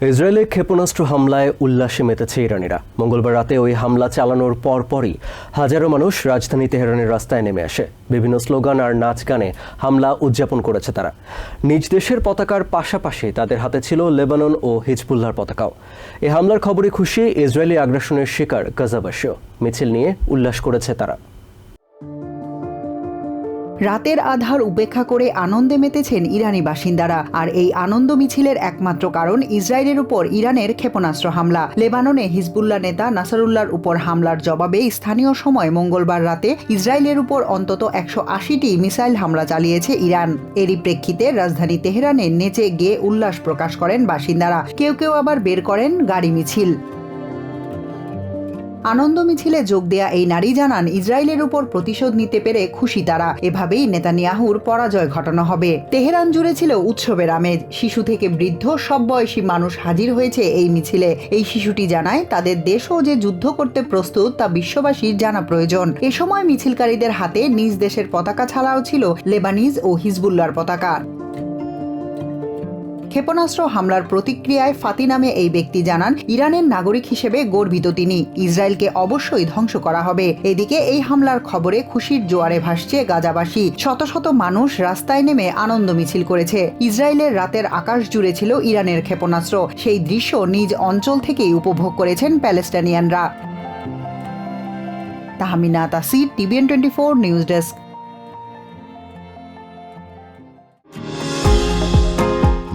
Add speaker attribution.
Speaker 1: ইসরায়েলে ক্ষেপণাস্ত্র হামলায় উল্লাসে মেতেছে ইরানিরা। মঙ্গলবার রাতে ওই হামলা চালানোর পরপরই হাজারো মানুষ রাজধানী তেহরানের রাস্তায় নেমে আসে। বিভিন্ন স্লোগান আর নাচ গানে হামলা উদযাপন করেছে তারা। নিজ দেশের পতাকার পাশাপাশি তাদের হাতে ছিল লেবানন ও হিজবুল্লাহর পতাকাও। এই হামলার খবরে খুশি ইসরায়েলি আগ্রাসনের শিকার গাজাবাসীও। মিছিল নিয়ে উল্লাস করেছে তারা।
Speaker 2: রাতের আধার উপেক্ষা করে আনন্দে মেতেছেন ইরানি বাসিন্দারা। আর এই আনন্দ মিছিলের একমাত্র কারণ ইসরায়েলের উপর ইরানের ক্ষেপণাস্ত্র হামলা। লেবাননে হিজবুল্লাহ নেতা নাসারুল্লাহর উপর হামলার জবাবে স্থানীয় সময় মঙ্গলবার রাতে ইসরায়েলের উপর অন্তত একশো আশিটি মিসাইল হামলা চালিয়েছে ইরান। এরই প্রেক্ষিতে রাজধানী তেহরানে নেচে গিয়ে উল্লাস প্রকাশ করেন বাসিন্দারা। কেউ কেউ আবার বের করেন গাড়ি মিছিল। আনন্দ মিছিলে যোগ দেয়া এই নারী জানান, ইসরায়েলের উপর প্রতিশোধ নিতে পেরে খুশি তারা। এভাবেই নেতানিয়াহুর পরাজয় ঘটানো হবে। তেহরান জুড়ে ছিল উৎসবের আমেজ। শিশু থেকে বৃদ্ধ সব বয়সী মানুষ হাজির হয়েছে এই মিছিলে। এই শিশুটি জানায়, তাদের দেশও যে যুদ্ধ করতে প্রস্তুত তা বিশ্ববাসীর জানা প্রয়োজন। এ সময় মিছিলকারীদের হাতে নিজ দেশের পতাকা ছাড়াও ছিল লেবানিজ ও হিজবুল্লার পতাকা। ক্ষেপণাস্ত্র হামলার প্রতিক্রিয়ায় ফাতি নামে এই ব্যক্তি জানান, ইরানের নাগরিক হিসেবে গর্বিত তিনি। ইসরায়েলকে অবশ্যই ধ্বংস করা হবে। এদিকে এই হামলার খবরে খুশির জোয়ারে ভাসছে গাজাবাসী। শত শত মানুষ রাস্তায় নেমে আনন্দ মিছিল করেছে। ইসরায়েলের রাতের আকাশ জুড়ে ছিল ইরানের ক্ষেপণাস্ত্র। সেই দৃশ্য নিজ অঞ্চল থেকেই উপভোগ করেছেন প্যালেস্টাইনিয়ানরা। Tahmina Tasir, TVN twenty four news desk.